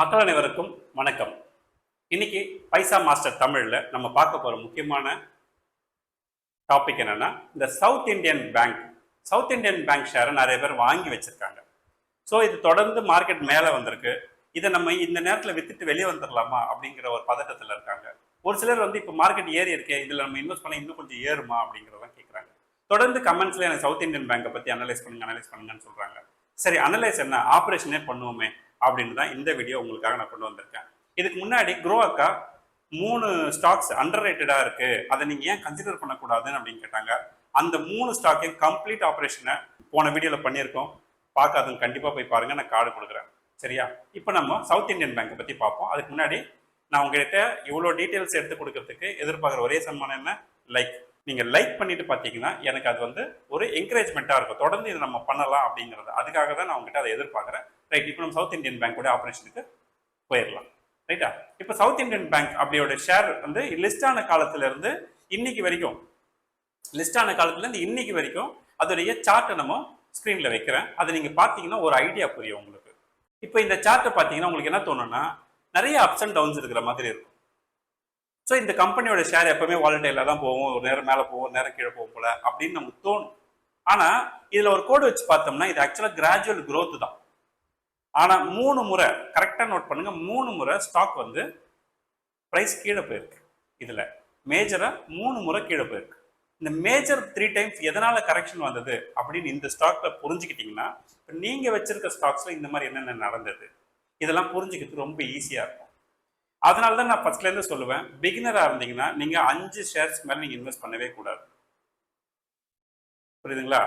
மக்கள் அனைவருக்கும் வணக்கம். இன்னைக்கு பைசா மாஸ்டர் தமிழில் நம்ம பார்க்க போகிற முக்கியமான டாபிக் என்னென்னா இந்த South Indian Bank South Indian Bank ஷேரை நிறைய பேர் வாங்கி வச்சிருக்காங்க. ஸோ இது தொடர்ந்து மார்க்கெட் மேலே வந்திருக்கு. இதை நம்ம இந்த நேரத்தில் வித்துட்டு வெளியே வந்துடலாமா அப்படிங்கிற ஒரு பதட்டத்தில் இருக்காங்க. ஒரு சிலர் வந்து இப்போ மார்க்கெட் ஏறி இருக்கே இதில் நம்ம இன்வெஸ்ட் பண்ண இன்னும் கொஞ்சம் ஏறுமா அப்படிங்கிறதான் கேட்குறாங்க தொடர்ந்து கமெண்ட்ஸில் எனக்கு சவுத் இந்தியன் பேங்கை பற்றி அனலைஸ் பண்ணுங்க அனலைஸ் பண்ணுங்கன்னு சொல்கிறாங்க சரி அனலைஸ் என்ன? ஆப்ரேஷனே பண்ணுவோமே. அப்படின்னு தான் இந்த வீடியோ உங்களுக்காக நான் கொண்டு வந்திருக்கேன். இதுக்கு முன்னாடி க்ரோ அக்கா மூணு ஸ்டாக்ஸ் அண்டர் ரேட்டடாக இருக்குது அதை நீங்கள் ஏன் கன்சிடர் பண்ணக்கூடாதுன்னு அப்படின்னு கேட்டாங்க. அந்த மூணு ஸ்டாக்கையும் கம்ப்ளீட் ஆப்ரேஷனை போன வீடியோவில் பண்ணியிருக்கோம். பார்க்காதவங்க கண்டிப்பாக போய் பாருங்கள் நான் கார்டு கொடுக்குறேன். சரியா? இப்போ நம்ம சவுத் இந்தியன் பேங்கை பற்றி பார்ப்போம். அதுக்கு முன்னாடி நான் உங்கள்கிட்ட இவ்வளோ டீட்டெயில்ஸ் எடுத்து கொடுக்கறதுக்கு எதிர்பார்க்குற ஒரே சன்மானம் என்ன? லைக் நீங்கள் லைக் பண்ணிட்டு பார்த்தீங்கன்னா எனக்கு அது வந்து ஒரு என்கரேஜ்மெண்ட்டாக இருக்கும். தொடர்ந்து இதை நம்ம பண்ணலாம் அப்படிங்கிறது. அதுக்காக தான் நான் உங்ககிட்ட அதை எதிர்பார்க்குறேன். ரைட் இப்போ நம்ம சவுத் இந்தியன் பேங்க்கோட ஆப்ரேஷனுக்கு போயிடலாம். ரைட்டா இப்போ சவுத் இந்தியன் பேங்க் அப்படியோட ஷேர் வந்து லிஸ்ட் ஆன இன்னைக்கு வரைக்கும் லிஸ்டான காலத்துலேருந்து இருந்து இன்னைக்கு வரைக்கும் அதோடைய சார்ட்டை நம்ம ஸ்க்ரீனில் வைக்கிறேன். அதை நீங்கள் பார்த்தீங்கன்னா ஒரு ஐடியா புரியும் உங்களுக்கு. இப்போ இந்த சார்ட்டை பார்த்தீங்கன்னா உங்களுக்கு என்ன தோணுன்னா நிறைய அப்ஸ் அண்ட் டவுன்ஸ் இருக்கிற மாதிரி இருக்கும். ஸோ இந்த கம்பெனியோட ஷேர் எப்பவுமே வாலட்டைலாக தான் போகும். ஒரு நேரம் மேலே போகும் ஒரு நேரம் கீழே போகும் போல அப்படின்னு நமக்கு தோணும். ஆனால் இதில் ஒரு கோடு வச்சு பார்த்தோம்னா இது ஆக்சுவலாக கிராஜுவல் க்ரோத் தான். ஆனால் மூணு முறை கரெக்டாக நோட் பண்ணுங்க மூணு முறை ஸ்டாக் வந்து ப்ரைஸ் கீழே போயிருக்கு. இதில் மேஜராக மூணு முறை கீழே போயிருக்கு. இந்த மேஜர் த்ரீ டைம்ஸ் எதனால கரெக்ஷன் வந்தது அப்படின்னு இந்த ஸ்டாக்ல புரிஞ்சுக்கிட்டீங்கன்னா இப்போ நீங்கள் வச்சிருக்க ஸ்டாக்ஸில் இந்த மாதிரி என்னென்ன நடந்தது? இதெல்லாம் புரிஞ்சுக்கிறதுக்கு ரொம்ப ஈஸியாக இருக்கும். அதனால தான் நான் ஃபர்ஸ்ட்லேருந்து சொல்லுவேன் பிகினராக இருந்தீங்கன்னா நீங்கள் அஞ்சு ஷேர்ஸ் மேலே நீங்கள் இன்வெஸ்ட் பண்ணவே கூடாது. புரியுதுங்களா?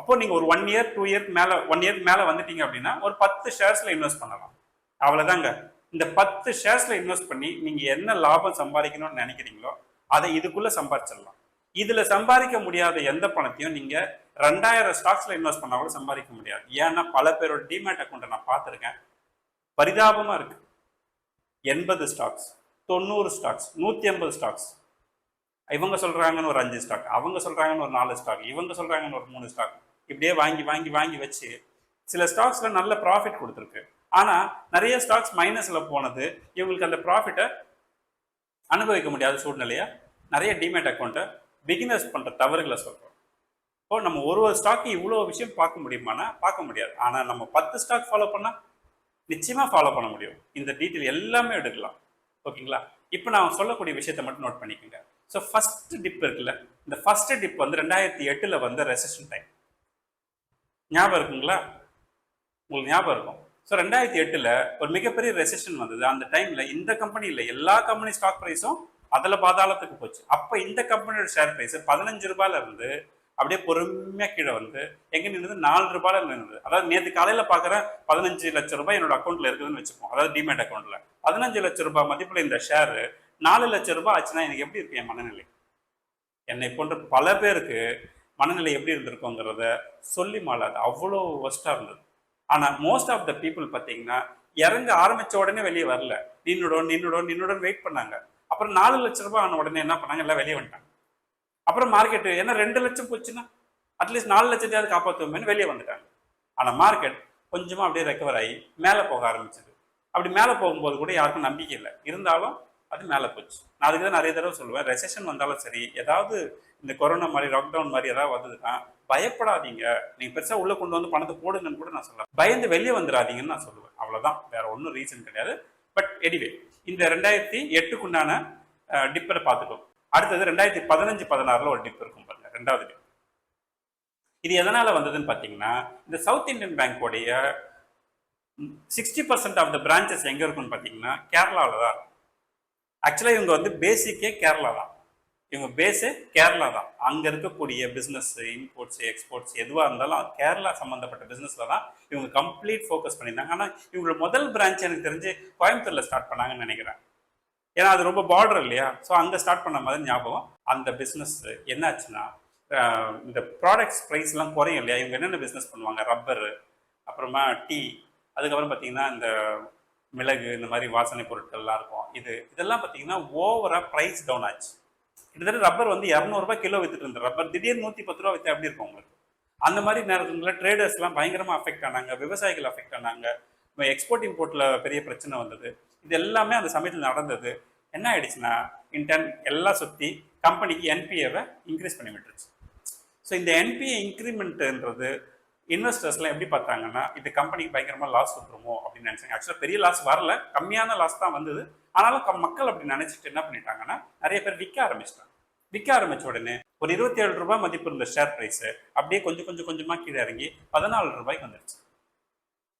அப்போ நீங்கள் ஒரு ஒன் இயர் டூ இயர் மேலே ஒன் இயர் மேலே வந்துட்டீங்க அப்படின்னா ஒரு பத்து ஷேர்ஸில் இன்வெஸ்ட் பண்ணலாம். அவ்வளோதாங்க இந்த பத்து ஷேர்ஸில் இன்வெஸ்ட் பண்ணி நீங்கள் என்ன லாபம் சம்பாதிக்கணும்னு நினைக்கிறீங்களோ அதை இதுக்குள்ளே சம்பாதிச்சிடலாம் இதில் சம்பாதிக்க முடியாத எந்த பணத்தையும் நீங்கள் ரெண்டாயிரம் ஸ்டாக்ஸில் இன்வெஸ்ட் பண்ணால் கூட சம்பாதிக்க முடியாது. ஏன்னா பல பேரோட டிமேட் அக்கௌண்ட்டை நான் பார்த்துருக்கேன். பரிதாபமாக இருக்குது எண்பது ஸ்டாக்ஸ் தொண்ணூறு ஸ்டாக்ஸ் நூற்றி ஐம்பது ஸ்டாக்ஸ் இவங்க சொல்கிறாங்கன்னு ஒரு அஞ்சு ஸ்டாக் அவங்க சொல்கிறாங்கன்னு ஒரு நாலு ஸ்டாக் இவங்க சொல்கிறாங்கன்னு ஒரு மூணு ஸ்டாக் இப்படியே வாங்கி வாங்கி வாங்கி வச்சு சில ஸ்டாக்ஸில் நல்ல ப்ராஃபிட் கொடுத்துருக்கு. ஆனால் நிறைய ஸ்டாக்ஸ் மைனஸில் போனது இவங்களுக்கு அந்த ப்ராஃபிட்டை அனுபவிக்க முடியாத சூழ்நிலையை? நிறைய டிமேட் அக்கௌண்ட்டை பிகினர்ஸ் பண்ணுற தவறுகளை சொல்கிறோம் இப்போ நம்ம ஒரு ஒரு ஸ்டாக்கு இவ்வளோ விஷயம் பார்க்க முடியுமானா? பார்க்க முடியாது. ஆனால் நம்ம பத்து ஸ்டாக் ஃபாலோ பண்ணால் நிச்சயமாக ஃபாலோ பண்ண முடியும். இந்த டீட்டெயில் எல்லாமே எடுக்கலாம். ஓகேங்களா? இப்போ நான் சொல்லக்கூடிய விஷயத்தை மட்டும் நோட் பண்ணிக்கோங்க. ஸோ ஃபர்ஸ்ட் டிப் இருக்குல்ல? இந்த ஃபர்ஸ்ட் டிப் வந்து ரெண்டாயிரத்தி எட்டில் வந்த ரெசன் டைம் ஞாபகம் இருக்குங்களா? உங்களுக்கு ஞாபகம் இருக்கும். ஸோ ரெண்டாயிரத்தி எட்டில் ஒரு மிகப்பெரிய ரெசெஷன் வந்தது. அந்த டைமில் இந்த கம்பெனியில் எல்லா கம்பெனி ஸ்டாக் ப்ரைஸும் அதில் பாதாளத்துக்கு போச்சு. அப்போ இந்த கம்பெனியோட ஷேர் ப்ரைஸ் பதினஞ்சு ரூபாயில இருந்து அப்படியே பொறுமையாக கீழே வந்து எங்கே நின்றுது நாலு ரூபாயில் நின்றுது அதாவது நேற்று காலையில் பார்க்குறேன் பதினஞ்சு லட்சம் ரூபாய் என்னோட அக்கௌண்ட்டில் இருக்குதுன்னு வச்சுப்போம் அதாவது டிமேட் அக்கௌண்ட்டில் பதினஞ்சு லட்சம் ரூபாய் மதிப்பில் இந்த ஷேரு நாலு லட்சம் ரூபாய் ஆச்சுன்னா எனக்கு எப்படி இருக்கு என் மனநிலை? என்னை போன்ற பல பேருக்கு மனநிலை எப்படி இருந்திருக்கோங்கிறத சொல்லி மாலாது அவ்வளோ ஒஸ்ட்டாக இருந்தது. ஆனால் மோஸ்ட் ஆஃப் த பீப்புள் பார்த்தீங்கன்னா இறங்க ஆரம்பித்த உடனே வெளியே வரல. நின்னுடன் நின்னுடன் நின்னுடன் வெயிட் பண்ணாங்க. அப்புறம் நாலு லட்ச ரூபாய் ஆன உடனே என்ன பண்ணாங்க? எல்லாம் வெளியே வந்துட்டாங்க. அப்புறம் மார்க்கெட்டு ஏன்னா ரெண்டு லட்சம் போச்சுன்னா அட்லீஸ்ட் நாலு லட்சத்தையாவது காப்பாற்றுவோமேனு வெளியே வந்துட்டாங்க. ஆனால் மார்க்கெட் கொஞ்சமாக அப்படியே ரெக்கவர் ஆகி மேலே போக ஆரம்பிச்சது. அப்படி மேலே போகும்போது கூட யாருக்கும் நம்பிக்கை இல்லை. இருந்தாலும் அது மேலே போச்சு. நான் அதுக்கு தான் நிறைய தடவை சொல்லுவேன். ரெசெஷன் வந்தாலும் சரி ஏதாவது இந்த கொரோனா மாதிரி லாக்டவுன் மாதிரி ஏதாவது வந்ததுன்னா பயப்படாதீங்க. நீங்கள் பெருசாக உள்ளே கொண்டு வந்து பணத்தை போடுங்கன்னு கூட நான் சொல்லுவேன் பயந்து வெளியே வந்துடாதீங்கன்னு நான் சொல்லுவேன். அவ்வளோதான் வேற ஒன்றும் ரீசன் கிடையாது. பட் எனிவே இந்த ரெண்டாயிரத்தி எட்டுக்குண்டான டிப்பரை பார்த்துட்டோம். அடுத்தது ரெண்டாயிரத்தி பதினஞ்சு பதினாறுல ஒரு டிப் இருக்கும் பாருங்க ரெண்டாவது டிப் இது எதனால வந்ததுன்னு பார்த்தீங்கன்னா இந்த south Indian பேங்கோடைய sixty percent of the branches எங்கே இருக்குன்னு பார்த்தீங்கன்னா கேரளாவில் தான் இருக்கும். ஆக்சுவலாக இவங்க வந்து பேசிக்கே கேரளா தான். இவங்க பேஸே கேரளா தான். அங்கே இருக்கக்கூடிய பிஸ்னஸ் இம்போர்ட்ஸ் எக்ஸ்போர்ட்ஸ் எதுவாக இருந்தாலும் கேரளா சம்மந்தப்பட்ட பிஸ்னஸில் தான் இவங்க கம்ப்ளீட் ஃபோக்கஸ் பண்ணியிருந்தாங்க. ஆனால் இவங்களோட முதல் பிரான்ச் எனக்கு தெரிஞ்சு கோயம்புத்தூரில் ஸ்டார்ட் பண்ணாங்கன்னு நினைக்கிறேன். ஏன்னா அது ரொம்ப பார்டர் இல்லையா? ஸோ அங்கே ஸ்டார்ட் பண்ண மாதிரி ஞாபகம். அந்த பிஸ்னஸ் என்னாச்சுன்னா இந்த ப்ராடக்ட்ஸ் ப்ரைஸ்லாம் குறையும் இல்லையா? இவங்க என்னென்ன பிஸ்னஸ் பண்ணுவாங்க? ரப்பரு அப்புறமா டீ அதுக்கப்புறம் பார்த்தீங்கன்னா இந்த மிளகு இந்த மாதிரி வாசனை பொருட்கள்லாம் இருக்கும். இது இதெல்லாம் பார்த்தீங்கன்னா ஓவராக ப்ரைஸ் டவுன் ஆச்சு. கிட்டத்தட்ட ரப்பர் வந்து இரநூறுபா கிலோ வித்துட்டு இருந்த ரப்பர் திடீர்னு நூற்றி பத்து ரூபா வித்து அப்படி இருக்கும் உங்களுக்கு? அந்த மாதிரி நேரத்துல ட்ரேடர்ஸ்லாம் பயங்கரமாக அஃபெக்ட் ஆனாங்க விவசாயிகள் அஃபெக்ட் ஆனாங்க. எக்ஸ்போர்ட் இம்போர்ட்டில் பெரிய பிரச்சனை வந்தது. இது எல்லாமே அந்த சமயத்தில் நடந்தது. என்ன ஆயிடுச்சுன்னா இன்டர்ன் எல்லாம் சுற்றி கம்பெனிக்கு என்பிஏவை இன்க்ரீஸ் பண்ணி விட்டுருச்சு. ஸோ இந்த என்பிஏ இன்க்ரிமெண்ட்டுன்றது இன்வெஸ்டர்ஸ்லாம் எப்படி பார்த்தாங்கன்னா இது கம்பெனிக்கு பயங்கரமாக லாஸ் வந்துருமோ அப்படின்னு நினைச்சாங்க. ஆக்சுவலாக பெரிய லாஸ் வரல. கம்மியான லாஸ் தான் வந்தது. ஆனாலும் கம்- மக்கள் அப்படி நினச்சிட்டு என்ன பண்ணிட்டாங்கன்னா நிறைய பேர் விற்க ஆரம்பிச்சிட்டாங்க. விற்க ஆரம்பித்த உடனே ஒரு இருபத்தி ஏழு ரூபாய் மதிப்பு இருந்த ஷேர் ப்ரைஸு அப்படியே கொஞ்சம் கொஞ்சம் கொஞ்சமாக கீழே இறங்கி பதினாலு ரூபாய்க்கு வந்துடுச்சு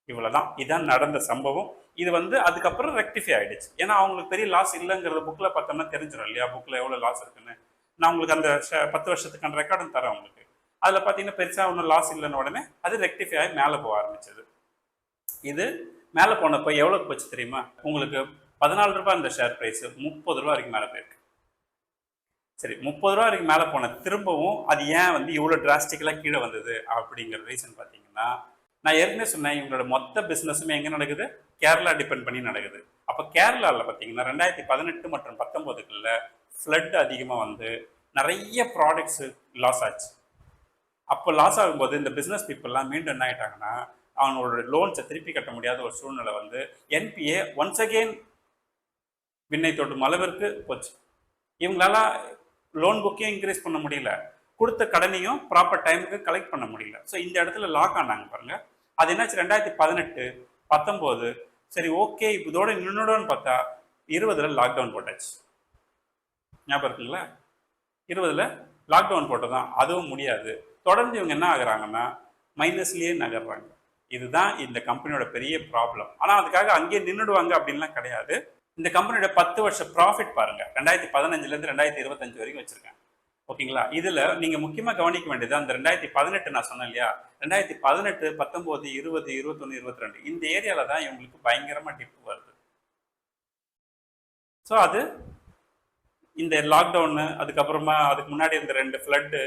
இவ்வளோதான் இதுதான் நடந்த சம்பவம். இது வந்து அதுக்கப்புறம் ரெக்டிஃபை ஆகிடுச்சு ஏன்னா அவங்களுக்கு பெரிய லாஸ் இல்லைங்கிறது புக்கில் பார்த்தோம்னா தெரிஞ்சிடும் இல்லையா? புக்கில் எவ்வளோ லாஸ் இருக்குன்னு. நான் உங்களுக்கு அந்த பத்து வருஷத்துக்கான ரெக்கார்டும் தரேன் உங்களுக்கு. அதில் பார்த்தீங்கன்னா பெருசாக ஒன்றும் லாஸ் இல்லைன்னு உடனே அது ரெக்டிஃபை ஆகி மேலே போக ஆரம்பிச்சது. இது மேலே போனப்போ எவ்வளோக்கு போச்சு தெரியுமா? உங்களுக்கு பதினாலு ரூபாய் இந்த ஷேர் ப்ரைஸ் முப்பது ரூபா வரைக்கும் மேலே போயிருக்கு. சரி முப்பது ரூபா வரைக்கும் மேலே போன திரும்பவும் அது ஏன் வந்து இவ்வளோ டிராஸ்டிக்கலாக கீழே வந்தது? அப்படிங்கிற ரீசன் பார்த்தீங்கன்னா நான் ஏற்கனவே சொன்னேன் இவங்களோட மொத்த பிஸ்னஸுமே எங்கே நடக்குது? கேரளா டிபெண்ட் பண்ணி நடக்குது. அப்போ கேரளாவில் பார்த்தீங்கன்னா ரெண்டாயிரத்தி பதினெட்டு மற்றும் பத்தொம்போதுக்குள்ள ஃப்ளட் அதிகமாக வந்து நிறைய ப்ராடக்ட்ஸு லாஸ் ஆச்சு. அப்போ லாஸ் ஆகும்போது இந்த பிஸ்னஸ் பீப்புளெலாம் மீண்டும் என்ன ஆகிட்டாங்கன்னா அவங்களோட லோன்ஸை திருப்பி கட்ட முடியாத ஒரு சூழ்நிலை வந்து என்பிஏ ஒன்ஸ் அகெயின் விண்ணை தொட்டும் அளவிற்கு போச்சு. இவங்களால லோன் புக்கையும் இன்க்ரீஸ் பண்ண முடியல. கொடுத்த கடனையும் ப்ராப்பர் டைமுக்கு கலெக்ட் பண்ண முடியல. ஸோ இந்த இடத்துல லாக் ஆனாங்க பாருங்கள் அது என்னாச்சு? ரெண்டாயிரத்தி பதினெட்டு பத்தொம்போது சரி ஓகே இதோட நின்றுடன்னு பார்த்தா இருபதில் லாக்டவுன் போட்டாச்சு. ஞாபகம் இருக்குங்களா இருபதில் லாக்டவுன் போட்டதான் அதுவும் முடியாது. தொடர்ந்து இவங்க என்ன ஆகுறாங்கன்னா மைனஸ்லேயே நகர்றாங்க. இதுதான் இந்த கம்பெனியோட பெரிய ப்ராப்ளம் ஆனால் அதுக்காக அங்கேயே நின்றுடுவாங்க அப்படின்லாம் கிடையாது. இந்த கம்பெனியோட பத்து வருஷ ப்ராஃபிட் பாருங்க. ரெண்டாயிரத்தி பதினஞ்சுலேருந்து ரெண்டாயிரத்தி இருபத்தஞ்சு வரைக்கும் வச்சிருக்காங்க ஓகேங்களா? இதுல நீங்க முக்கியமா கவனிக்க வேண்டியது அந்த ரெண்டாயிரத்தி பதினெட்டு நான் சொன்னேன் இல்லையா? ரெண்டாயிரத்தி பதினெட்டு பத்தொன்பது இருபது இருபத்தொன்னு இருபத்தி ரெண்டு இந்த ஏரியால தான் இவங்களுக்கு பயங்கரமா டிப் வருது. ஸோ அது இந்த லாக்டவுனு அதுக்கப்புறமா அதுக்கு முன்னாடி இந்த ரெண்டு ஃப்ளட்டு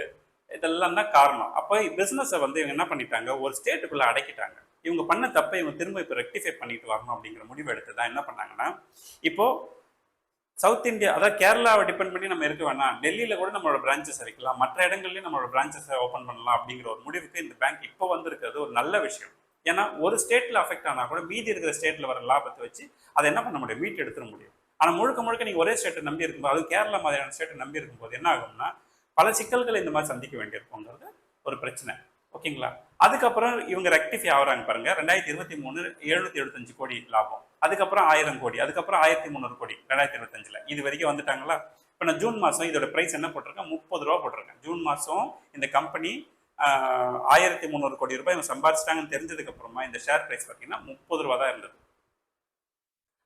இதெல்லாம் தான் காரணம். அப்போ பிஸ்னஸை வந்து இவங்க என்ன பண்ணிட்டாங்க? ஒரு ஸ்டேட்டுக்குள்ளே அடக்கிட்டாங்க. இவங்க பண்ண தப்பை இவங்க திரும்ப இப்போ ரெக்டிஃபை பண்ணிட்டு வரணும் அப்படிங்கிற முடிவு எடுத்து தான் என்ன பண்ணாங்கன்னா இப்போ சவுத் இந்தியா அதாவது கேரளாவை டிபெண்ட் பண்ணி நம்ம இருக்க வேணாம். டெல்லியில் கூட நம்மளோட பிரான்ச்சஸ் இருக்கலாம். மற்ற இடங்கள்லையும் நம்மளோட பிரான்ச்சஸை ஓப்பன் பண்ணலாம் அப்படிங்கிற ஒரு முடிவுக்கு இந்த பேங்க் இப்போ வந்திருக்கிறது ஒரு நல்ல விஷயம். ஏன்னா ஒரு ஸ்டேட்டில் அஃபெக்ட் ஆனா கூட மீதி இருக்கிற ஸ்டேட்டில் வர லாபத்தை வச்சு அதை என்ன பண்ண முடியும்? மீட் எடுத்துட முடியும். ஆனால் முழுக்க முழுக்க நீங்கள் ஒரே ஸ்டேட்டை நம்பி இருக்கும்போது அது கேரளா மாதிரியான ஸ்டேட்டை நம்பி இருக்கும்போது என்ன ஆகும்னா பல சிக்கல்களை இந்த மாதிரி சந்திக்க வேண்டியிருக்குங்கிறது ஒரு பிரச்சனை. ஓகேங்களா? அதுக்கப்புறம் இவங்க ரெக்டிஃபை ஆகுறாங்க பாருங்க. ரெண்டாயிரத்தி இருபத்தி மூணு எழுநூத்தி எழுபத்தஞ்சு கோடி லாபம். அதுக்கப்புறம் ஆயிரம் கோடி அதுக்கப்புறம் ஆயிரத்தி முந்நூறு கோடி ரெண்டாயிரத்தி இருபத்தஞ்சில். இது வரைக்கும் வந்துட்டாங்களா? இப்போ நான் ஜூன் மாதம் இதோட ப்ரைஸ் என்ன போட்டிருக்கேன்? முப்பது ரூபா போட்டிருக்கேன். ஜூன் மாதம் இந்த கம்பெனி ஆயிரத்தி முந்நூறு கோடி ரூபாய் இவங்க சம்பாதிச்சிட்டாங்கன்னு தெரிஞ்சதுக்கப்புறமா இந்த ஷேர் ப்ரைஸ் பார்த்தீங்கன்னா முப்பது ரூபா தான் இருந்தது.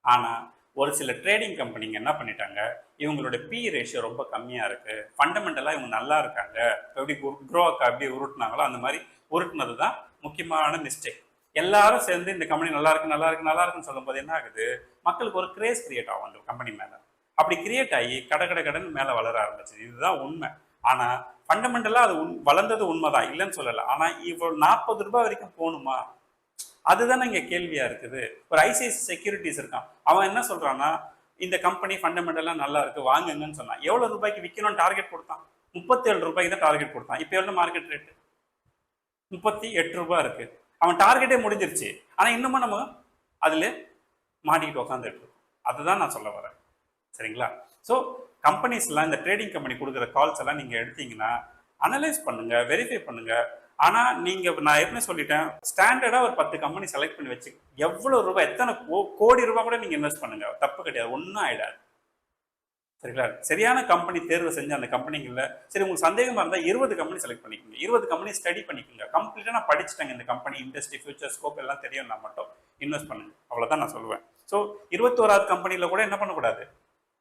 ஆனால் ஒரு சில ட்ரேடிங் கம்பெனிங்க என்ன பண்ணிட்டாங்க? இவங்களோட பி ரேஷியோ ரொம்ப கம்மியாக இருக்குது ஃபண்டமெண்டலாக இவங்க நல்லா இருக்காங்க. எப்படி க்ரோக்கு அப்படி உருட்டுனாங்களோ அந்த மாதிரி உருட்டுனது தான் முக்கியமான மிஸ்டேக் எல்லாரும் சேர்ந்து இந்த கம்பெனி நல்லா இருக்கு நல்லா இருக்கு நல்லா இருக்குன்னு சொல்லும்போது என்ன ஆகுது? மக்களுக்கு ஒரு கிரேஸ் கிரியேட் ஆகும் அந்த கம்பெனி மேலே. அப்படி கிரியேட் ஆகி கட கட கடன் மேலே வளர ஆரம்பிச்சு இதுதான் உண்மை. ஆனால் ஃபண்டமெண்டலாக அது உண் வளர்ந்தது உண்மைதான். இல்லைன்னு சொல்லலை. ஆனால் இவ்வளோ நாற்பது ரூபாய் வரைக்கும் போகணுமா அதுதானே இங்க கேள்வியா இருக்குது. ஒரு ஐசிஐசி செக்யூரிட்டிஸ் இருக்கான். அவன் என்ன சொல்றான்னா இந்த கம்பெனி ஃபண்டமெண்டலாக நல்லா இருக்கு. வாங்குங்கன்னு சொன்னான். எவ்வளவு ரூபாய்க்கு விற்கணும்னு டார்கெட் கொடுத்தான்? முப்பத்தேழு ரூபாய்க்கு தான் டார்கெட் கொடுத்தான். இப்போ எவ்வளவு மார்க்கெட் ரேட்டு முப்பத்தி எட்டு ரூபாய் இருக்கு. அவன் டார்கெட்டே முடிஞ்சிருச்சு. ஆனால் இன்னமும் நம்ம அதில் மாட்டிக்கிட்டு உட்காந்துட்டு அதுதான் நான் சொல்ல வரேன். சரிங்களா? ஸோ கம்பெனிஸ்லாம் இந்த ட்ரேடிங் கம்பெனி கொடுக்குற கால்ஸ் எல்லாம் நீங்கள் எடுத்தீங்கன்னா அனலைஸ் பண்ணுங்கள் வெரிஃபை பண்ணுங்கள் ஆனால் நீங்கள் நான் ஏற்கனவே சொல்லிட்டேன் ஸ்டாண்டர்டாக ஒரு பத்து கம்பெனி செலக்ட் பண்ணி வச்சு எவ்வளோ ரூபாய் எத்தனை கோ- கோடி ரூபாய் கூட நீங்கள் இன்வெஸ்ட் பண்ணுங்க. தப்பு கிடையாது. ஒன்றும் ஆகிடாது சரிங்களா? சரியான கம்பெனி தேர்வு செஞ்ச அந்த கம்பெனிகளில் சரி உங்களுக்கு சந்தேகமாக இருந்தால் இருபது கம்பெனி செலக்ட் பண்ணிக்கோங்க. இருபது கம்பெனி ஸ்டடி பண்ணிக்கோங்க. கம்ப்ளீட்டாக நான் படிச்சுட்டேங்க இந்த கம்பெனி இண்டஸ்ட்ரி ஃபியூச்சர் ஸ்கோப் எல்லாம் தெரியும்னா மட்டும். இன்வெஸ்ட் பண்ணுங்க. அவ்வளோதான் நான் சொல்லுவேன். ஸோ இருபத்தோராது கம்பெனியில் கூட என்ன பண்ணக்கூடாது?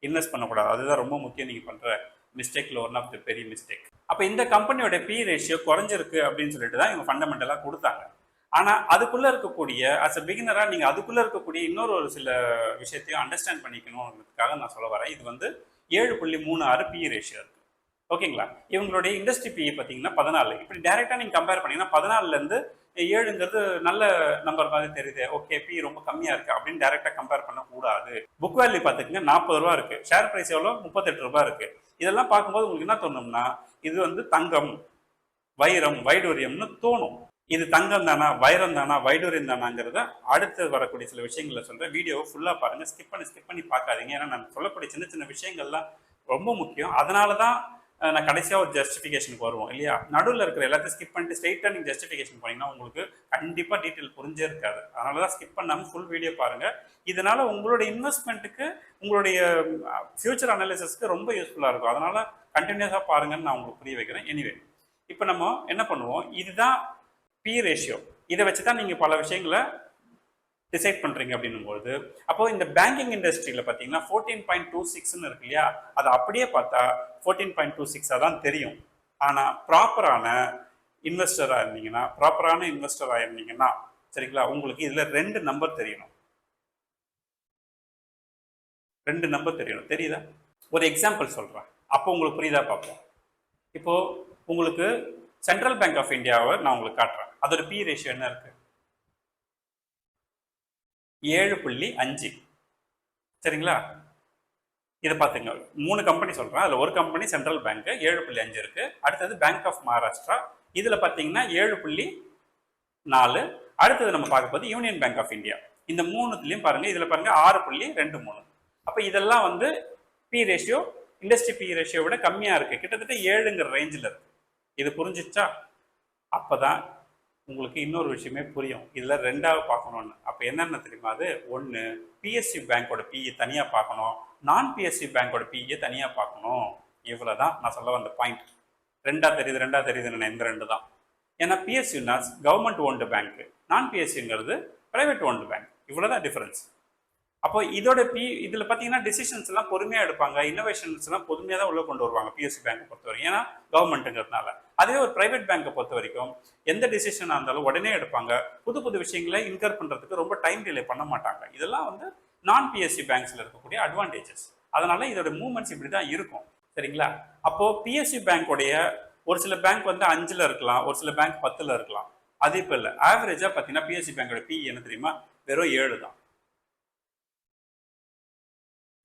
இன்வெஸ்ட் பண்ணக்கூடாது. அதுதான் ரொம்ப முக்கியம் நீங்கள் பண்ணுற மிஸ்டேக்ல ஒன் ஆஃப் த பெரிய மிஸ்டேக் அப்போ இந்த கம்பெனியோட பி ரேஷியோ குறைஞ்சிருக்கு அப்படின்னு சொல்லிட்டு தான் இவங்க ஃபண்டமெண்டலாக கொடுத்தாங்க. ஆனால் அதுக்குள்ளே இருக்கக்கூடிய அஸ் அ பிகினராக நீங்கள் அதுக்குள்ளே இருக்கக்கூடிய இன்னொரு ஒரு சில விஷயத்தையும் அண்டர்ஸ்டாண்ட் பண்ணிக்கணுங்கிறதுக்காக நான் சொல்ல வரேன். இது வந்து ஏழு புள்ளி மூணு ஆறு பிஇ ரேஷியோ இருக்கு. ஓகேங்களா இவங்களுடைய இண்டஸ்ட்ரி பிஇ பார்த்தீங்கன்னா பதினாலு. இப்படி டேரெக்டாக நீங்கள் கம்பேர் பண்ணீங்கன்னா பதினாலுலேருந்து ஏழுங்கிறது நல்ல நம்பர் மாதிரி தெரியுது. ஓகே பி ரொம்ப கம்மியாக இருக்குது அப்படின்னு டேரெக்டாக கம்பேர் பண்ணக்கூடாது. புக் வேல்யூ பார்த்துக்கங்க நாற்பது ரூபா இருக்குது ஷேர் ப்ரைஸ் எவ்வளோ? முப்பத்தெட்டு ரூபா இருக்குது இதெல்லாம் பார்க்கும்போது உங்களுக்கு என்ன தோணும்னா இது வந்து தங்கம் வைரம் வைடூரியம்னு தோணும். இது தங்கம் தானா வைரம் தானா வைடூரியம் தானாங்கிறத அடுத்து வரக்கூடிய சில விஷயங்களை சொல்கிறேன் வீடியோவை ஃபுல்லாக பாருங்கள் ஸ்கிப் பண்ணி ஸ்கிப் பண்ணி பார்க்காதீங்க. ஏன்னா நான் சொல்லக்கூடிய சின்ன சின்ன விஷயங்கள்லாம் ரொம்ப முக்கியம். அதனால தான் நான் கடைசியாக ஒரு ஜஸ்டிஃபிகேஷனுக்கு வருவோம் இல்லையா? நடுவில் இருக்கிற எல்லாத்தையும் ஸ்கிப் பண்ணிட்டு ஸ்ட்ரெயிட்டாக நீங்கள் ஜஸ்டிஃபிகேஷன் போனீங்கன்னா உங்களுக்கு கண்டிப்பாக டீட்டெயில் புரிஞ்சே இருக்காது. அதனால தான் ஸ்கிப் பண்ணாமல் ஃபுல் வீடியோ பாருங்கள் இதனால் உங்களுடைய இன்வெஸ்ட்மெண்ட்டுக்கு உங்களுடைய ஃபியூச்சர் அனாலிசிஸ்க்கு ரொம்ப யூஸ்ஃபுல்லாக இருக்கும். அதனால் கண்டினியூஸாக பாருங்கன்னு நான் உங்களுக்கு புரிய வைக்கிறேன். எனிவே இப்போ நம்ம என்ன பண்ணுவோம்? இதுதான் பி ரேஷியோ இதை வச்சு தான் நீங்கள் பல விஷயங்களை டிசைட் பண்ணுறீங்க அப்படின்னும்போது அப்போ இந்த பேங்கிங் இண்டஸ்ட்ரியில் பார்த்தீங்கன்னா ஃபோர்டீன் பாயிண்ட் டூ சிக்ஸ்னு இருக்கு இல்லையா? அதை அப்படியே பார்த்தா ஃபோர்டீன் பாயிண்ட் டூ சிக்ஸாக தான் தெரியும். ஆனால் ப்ராப்பரான இன்வெஸ்டராக இருந்தீங்கன்னா ப்ராப்பரான இன்வெஸ்டராக இருந்தீங்கன்னா சரிங்களா? உங்களுக்கு இதில் ரெண்டு நம்பர் தெரியணும். ரெண்டு நம்பர் தெரியணும். தெரியுதா? ஒரு எக்ஸாம்பிள் சொல்கிறேன் அப்போ உங்களுக்கு புரியுதா பார்ப்போம். இப்போது உங்களுக்கு சென்ட்ரல் பேங்க் ஆஃப் இந்தியாவை நான் உங்களுக்கு காட்டுறேன். அதோட பி ரேஷியோ என்ன இருக்கு? ஏழு புள்ளி அஞ்சு. சரிங்களா? இதை பார்த்துங்க மூணு கம்பெனி சொல்கிறேன் அதில் ஒரு கம்பெனி சென்ட்ரல் பேங்க் ஏழு புள்ளி அஞ்சு இருக்கு. அடுத்தது பேங்க் ஆஃப் மகாராஷ்டிரா இதில் பார்த்தீங்கன்னா ஏழு புள்ளி நாலு. அடுத்தது நம்ம பார்க்க போது யூனியன் பேங்க் ஆஃப் இந்தியா இந்த மூணுத்துலேயும் பாருங்க. இதில் பாருங்க ஆறு புள்ளி ரெண்டு மூணு. அப்போ இதெல்லாம் வந்து P ratio industry P ratio விட கம்மியாக இருக்கு. கிட்டத்தட்ட ஏழுங்கிற ரேஞ்சில் இருக்கு. இது புரிஞ்சிச்சா? அப்பதான் உங்களுக்கு இன்னொரு விஷயமே புரியும். இதில் ரெண்டாவது பார்க்கணும்னு. அப்போ என்னென்ன தெரியுமா அது? ஒன்று பிஎஸ்சி பேங்க்கோட பிஇ தனியாக பார்க்கணும். நான் பிஎஸ்சி பேங்க்கோட பிஇ தனியாக பார்க்கணும். இவ்வளோ தான் நான் சொல்ல வந்த பாயிண்ட் ரெண்டாக தெரியுது ரெண்டாக தெரியுதுன்னு இந்த ரெண்டு தான். ஏன்னா பிஎஸ்சின்னா கவர்மெண்ட் ஓன்டு பேங்க்கு நான் பிஎஸ்சிங்கிறது பிரைவேட் ஓன்டு பேங்க் இவ்வளோ தான் டிஃப்ரென்ஸ் அப்போ இதோட பி இதில் பார்த்தீங்கன்னா டிசிஷன்ஸ் எல்லாம் பொறுமையாக எடுப்பாங்க. இன்னோவேஷன்ஸ் எல்லாம் பொறுமையாக தான் உள்ளே கொண்டு வருவாங்க பிஎஸ்சி பேங்கை பொறுத்த வரைக்கும் ஏன்னா கவர்மெண்ட்டுங்கிறதுனால அதே ஒரு பிரைவேட் பேங்கை பொறுத்த வரைக்கும் எந்த டிசிஷனாக இருந்தாலும் உடனே எடுப்பாங்க. புது புது விஷயங்களை இன்கர் பண்ணுறதுக்கு ரொம்ப டைம் டிலே பண்ண மாட்டாங்க. இதெல்லாம் வந்து நான் பிஎஸ்சி பேங்க்ஸில் இருக்கக்கூடிய அட்வான்டேஜஸ் அதனால இதோட மூவ்மெண்ட்ஸ் இப்படி தான் இருக்கும். சரிங்களா? அப்போது பிஎஸ்சி பேங்க்குடைய ஒரு சில பேங்க் வந்து அஞ்சில் இருக்கலாம் ஒரு சில பேங்க் பத்தில் இருக்கலாம். அது இப்போ இல்லை. ஆவரேஜாக பார்த்தீங்கன்னா பிஎஸ்சி பேங்கோட பி என்ன தெரியுமா? வெறும் ஏழு தான்.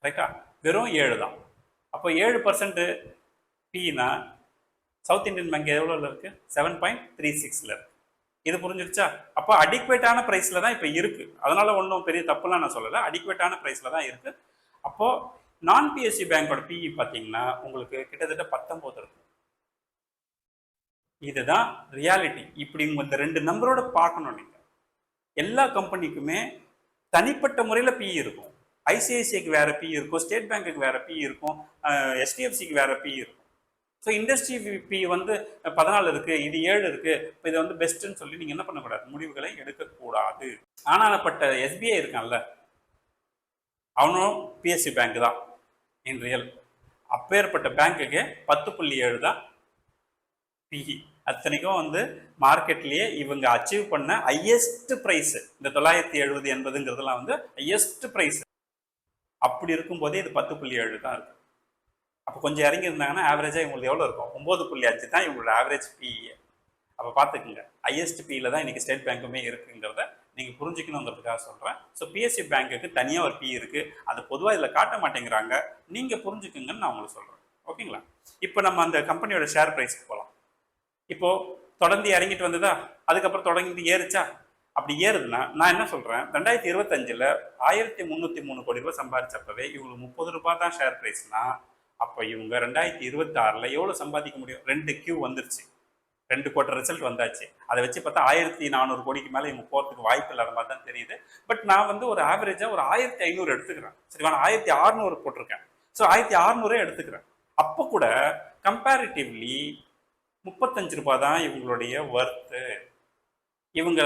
ரைட்டா வெறும் ஏழு தான். அப்போ ஏழு பர்சன்ட் பின்னா சவுத் இந்தியன் பேங்க் எவ்வளோவில் இருக்குது செவன் பாயிண்ட் த்ரீ சிக்ஸில் இருக்குது இது புரிஞ்சிருச்சா? அப்போ அடிக்வேட்டான ப்ரைஸில் தான் இப்போ இருக்குது அதனால் ஒன்றும் பெரிய தப்புலாம் நான் சொல்லலை. அடிக்வேட்டான ப்ரைஸில் தான் இருக்குது அப்போது நான் பிஎஸ்சி பேங்கோட பிஇ பார்த்தீங்கன்னா உங்களுக்கு கிட்டத்தட்ட பத்தொம்போது இருக்கும். இதுதான் ரியாலிட்டி இப்படி இந்த ரெண்டு நம்பரோட பார்க்கணும் நீங்கள் எல்லா கம்பெனிக்குமே தனிப்பட்ட முறையில் பிஇ இருக்கும். ஐசிஐசிஐக்கு வேற பி இருக்கும் ஸ்டேட் பேங்க்குக்கு வேற பி இருக்கும் எஸ்டிஎஃப்சிக்கு வேற பி இருக்கும். ஸோ இண்டஸ்ட்ரி பி வந்து பதினாலு இருக்கு இது ஏழு இருக்கு இப்போ இதை வந்து பெஸ்ட்டுன்னு சொல்லி நீங்கள் என்ன பண்ணக்கூடாது? முடிவுகளை எடுக்கக்கூடாது. ஆனாலப்பட்ட எஸ்பிஐ இருக்கான்ல அவனும் பிஎஸ்சி பேங்க் தான் இன் ரியல் அப்பேற்பட்ட பேங்க்குக்கு பத்து புள்ளி ஏழு தான் பிஇ அத்தனைக்கும் வந்து மார்க்கெட்லேயே இவங்க அச்சீவ் பண்ண ஹையஸ்ட் ப்ரைஸு இந்த தொள்ளாயிரத்தி எழுபது எண்பதுங்கிறதுலாம் வந்து ஹையஸ்ட் ப்ரைஸு அப்படி இருக்கும்போதே இது பத்து புள்ளி ஏழு தான் இருக்கு. அப்போ கொஞ்சம் இறங்கி இருந்தாங்கன்னா ஆவரேஜாக இவங்களுக்கு எவ்வளோ இருக்கும்? ஒம்பது புள்ளி அஞ்சு தான் இவங்களோட ஆவரேஜ் பிஇஏ அப்போ பார்த்துக்குங்க ஹையஸ்ட் பியில் தான் இன்றைக்கி ஸ்டேட் பேங்க்குமே இருக்குங்கிறத நீங்கள் புரிஞ்சுக்கணுங்கிறதுக்காக சொல்கிறேன் ஸோ பிஎஸ்சி பேங்க்குக்கு தனியாக ஒரு பி இருக்குது அது பொதுவாக இதில் காட்ட மாட்டேங்கிறாங்க. நீங்கள் புரிஞ்சுக்குங்கன்னு நான் உங்களுக்கு சொல்கிறேன் ஓகேங்களா? இப்போ நம்ம அந்த கம்பெனியோட ஷேர் ப்ரைஸ்க்கு போகலாம் இப்போது தொடர்ந்து இறங்கிட்டு வந்ததா? அதுக்கப்புறம் தொடங்கிட்டு ஏறிச்சா? அப்படி ஏறுதுன்னா நான் என்ன சொல்கிறேன் ரெண்டாயிரத்தி இருபத்தஞ்சில் ஆயிரத்தி முந்நூற்றி மூணு கோடி ரூபாய் சம்பாதிச்சப்பவே இவங்களுக்கு முப்பது ரூபாய் தான் ஷேர் ப்ரைஸ்னா அப்போ இவங்க ரெண்டாயிரத்தி இருபத்தாறில் எவ்வளோ சம்பாதிக்க முடியும்? ரெண்டு கியூ வந்துருச்சு. ரெண்டு கோட்டர் ரிசல்ட் வந்தாச்சு. அதை வச்சு பார்த்தா ஆயிரத்தி நானூறு கோடிக்கு மேலே இவங்க போகிறதுக்கு வாய்ப்பு இல்லாத மாதிரி தான் தெரியுது. பட் நான் வந்து ஒரு ஆவரேஜாக ஒரு ஆயிரத்தி ஐநூறு எடுத்துக்கிறேன். சரி நான் ஆயிரத்தி அறுநூறு போட்டிருக்கேன். ஸோ ஆயிரத்தி அறுநூறே எடுத்துக்கிறேன். அப்போ கூட கம்பேரிட்டிவ்லி முப்பத்தஞ்சு ரூபாய் தான் இவங்களுடைய ஒர்த்து இவங்க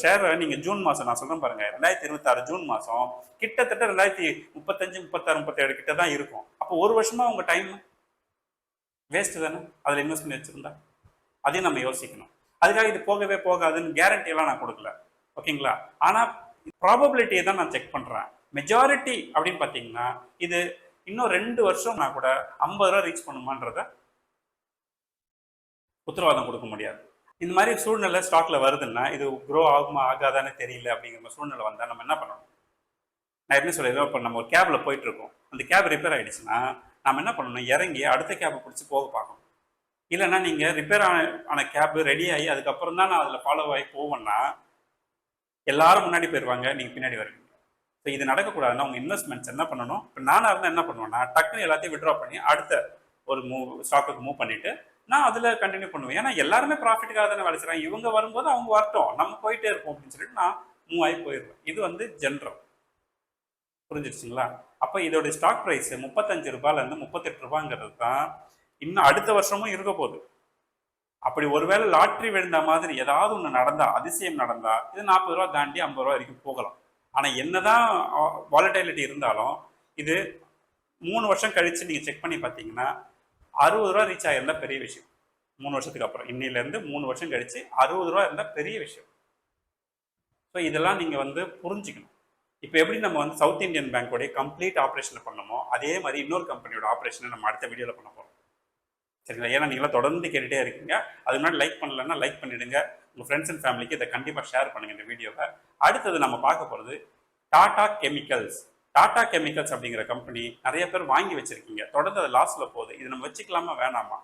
ஷேரை நீங்கள் ஜூன் மாதம் நான் சொல்கிறேன் பாருங்க ரெண்டாயிரத்தி இருபத்தாறு ஜூன் மாதம் கிட்டத்தட்ட ரெண்டாயிரத்தி முப்பத்தஞ்சு முப்பத்தாறு முப்பத்தேழு கிட்ட தான் இருக்கும். அப்போ ஒரு வருஷமா உங்க டைம் வேஸ்ட் தானே? அதில் இன்வெஸ்ட் பண்ணி வச்சிருந்தா? அதையும் நம்ம யோசிக்கணும். அதுக்காக இது போகவே போகாதுன்னு கேரண்டி எல்லாம் நான் கொடுக்கல. ஓகேங்களா? ஆனால் ப்ராபபிலிட்டியை தான் நான் செக் பண்ணுறேன் மெஜாரிட்டி அப்படின்னு பார்த்தீங்கன்னா இது இன்னும் ரெண்டு வருஷம் நான் கூட ஐம்பது ரூபா ரீச் பண்ணுமான்றத உத்தரவாதம் கொடுக்க முடியாது. இந்த மாதிரி சூழ்நிலை ஸ்டாக்ல வருதுன்னா இது க்ரோ ஆகுமா ஆகாதான்னு தெரியல அப்படிங்கிற மாதிரி சூழ்நிலை வந்தால் நம்ம என்ன பண்ணணும்? நான் எப்படி சொல்லிடுறேன் இப்போ நம்ம ஒரு கேப்ல போயிட்டு இருக்கோம் அந்த கேப் ரிப்பேர் ஆயிடுச்சுன்னா நம்ம என்ன பண்ணணும்? இறங்கி அடுத்த கேபை பிடிச்சி போக பார்க்கணும். இல்லைன்னா நீங்கள் ரிப்பேர் ஆன ஆன கேப் ரெடி ஆகி அதுக்கப்புறம் தான் நான் அதில் ஃபாலோ ஆகி போவேன்னா எல்லாரும் முன்னாடி போயிடுவாங்க நீங்கள் பின்னாடி வருவீங்க. ஸோ இது நடக்கக்கூடாதுன்னா உங்கள் இன்வெஸ்ட்மெண்ட்ஸ் என்ன பண்ணணும்? இப்போ நானாக இருந்தால் என்ன பண்ணுவேன்னா டக்குன்னு எல்லாத்தையும் விட்ரா பண்ணி அடுத்த ஒரு மூவ் ஸ்டாக்குக்கு மூவ் பண்ணிவிட்டு நான் அதில் கண்டினியூ பண்ணுவேன். ஏன்னா எல்லாருமே ப்ராஃபிட்டுக்காக தானே வேலை செய்கிறாங்க இவங்க வரும்போது அவங்க வரட்டும். நம்ம போயிட்டே இருப்போம் அப்படின்னு சொல்லிட்டு நான் மூவ் ஆகி போயிடுவேன். இது வந்து ஜென்ரல் புரிஞ்சிடுச்சுங்களா? அப்போ இதோடைய ஸ்டாக் ப்ரைஸ் முப்பத்தஞ்சு ரூபாயிலேருந்து முப்பத்தெட்டு ரூபாங்கிறது தான் இன்னும் அடுத்த வருஷமும் இருக்க போகுது. அப்படி ஒருவேளை லாட்ரி விழுந்த மாதிரி ஏதாவது ஒன்று நடந்தால் அதிசயம் நடந்தால் இது நாற்பது ரூபா தாண்டி ஐம்பது ரூபா வரைக்கும் போகலாம். ஆனால் என்னதான் வாலடைலிட்டி இருந்தாலும் இது மூணு வருஷம் கழித்து நீங்கள் செக் பண்ணி பார்த்தீங்கன்னா அறுபது ரூபா ரீச் ஆகிருந்தா பெரிய விஷயம். மூணு வருஷத்துக்கு அப்புறம். இன்னிலேருந்து மூணு வருஷம் கழிச்சு அறுபது ரூபா இருந்தால் பெரிய விஷயம். ஸோ இதெல்லாம் நீங்கள் வந்து புரிஞ்சுக்கணும். இப்போ எப்படி நம்ம வந்து சவுத் இந்தியன் பேங்க்கோடைய கம்ப்ளீட் ஆப்ரேஷனை பண்ணமோ அதே மாதிரி இன்னொரு கம்பெனியோட ஆப்ரேஷனை நம்ம அடுத்த வீடியோவில் பண்ண போகிறோம் சரிங்களா? ஏன்னா நீங்களாம் தொடர்ந்து கேட்டுகிட்டே இருக்கீங்க. அது முன்னாடி லைக் பண்ணலன்னா லைக் பண்ணிவிடுங்க உங்கள் ஃப்ரெண்ட்ஸ் அண்ட் ஃபேமிலிக்கு இதை கண்டிப்பாக ஷேர் பண்ணுங்க இந்த வீடியோவை அடுத்தது நம்ம பார்க்க போகிறது டாடா கெமிக்கல்ஸ் டாடா கெமிக்கல்ஸ் அப்படிங்கிற கம்பெனி நிறைய பேர் வாங்கி வச்சிருக்கீங்க. தொடர்ந்து அது லாஸில் போகுது. இது நம்ம வச்சுக்கலாமா வேணாமா?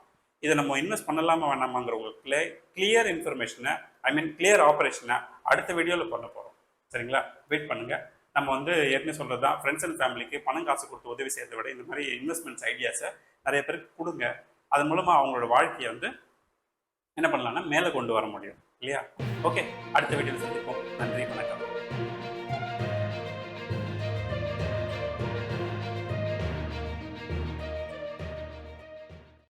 இதை நம்ம இன்வெஸ்ட் பண்ணலாமா வேணாமாங்கிற உங்களுக்கு கிளியர் கிளியர் இன்ஃபர்மேஷனை ஐ மீன் கிளியர் ஆப்ரேஷனை அடுத்த வீடியோவில் பண்ண போகிறோம் சரிங்களா? வெயிட் பண்ணுங்கள் நம்ம வந்து ஏற்கனவே சொல்கிறது தான் ஃப்ரெண்ட்ஸ் அண்ட் ஃபேமிலிக்கு பணம் காசு கொடுத்து உதவி செய்யறதை விட இந்த மாதிரி இன்வெஸ்ட்மெண்ட்ஸ் ஐடியாஸை நிறைய பேருக்கு கொடுங்க. அது மூலமாக அவங்களோட வாழ்க்கையை வந்து என்ன பண்ணலாம்னா மேலே கொண்டு வர முடியும். இல்லையா? ஓகே அடுத்த வீடியோவில் சந்திப்போம். நன்றி வணக்கம்.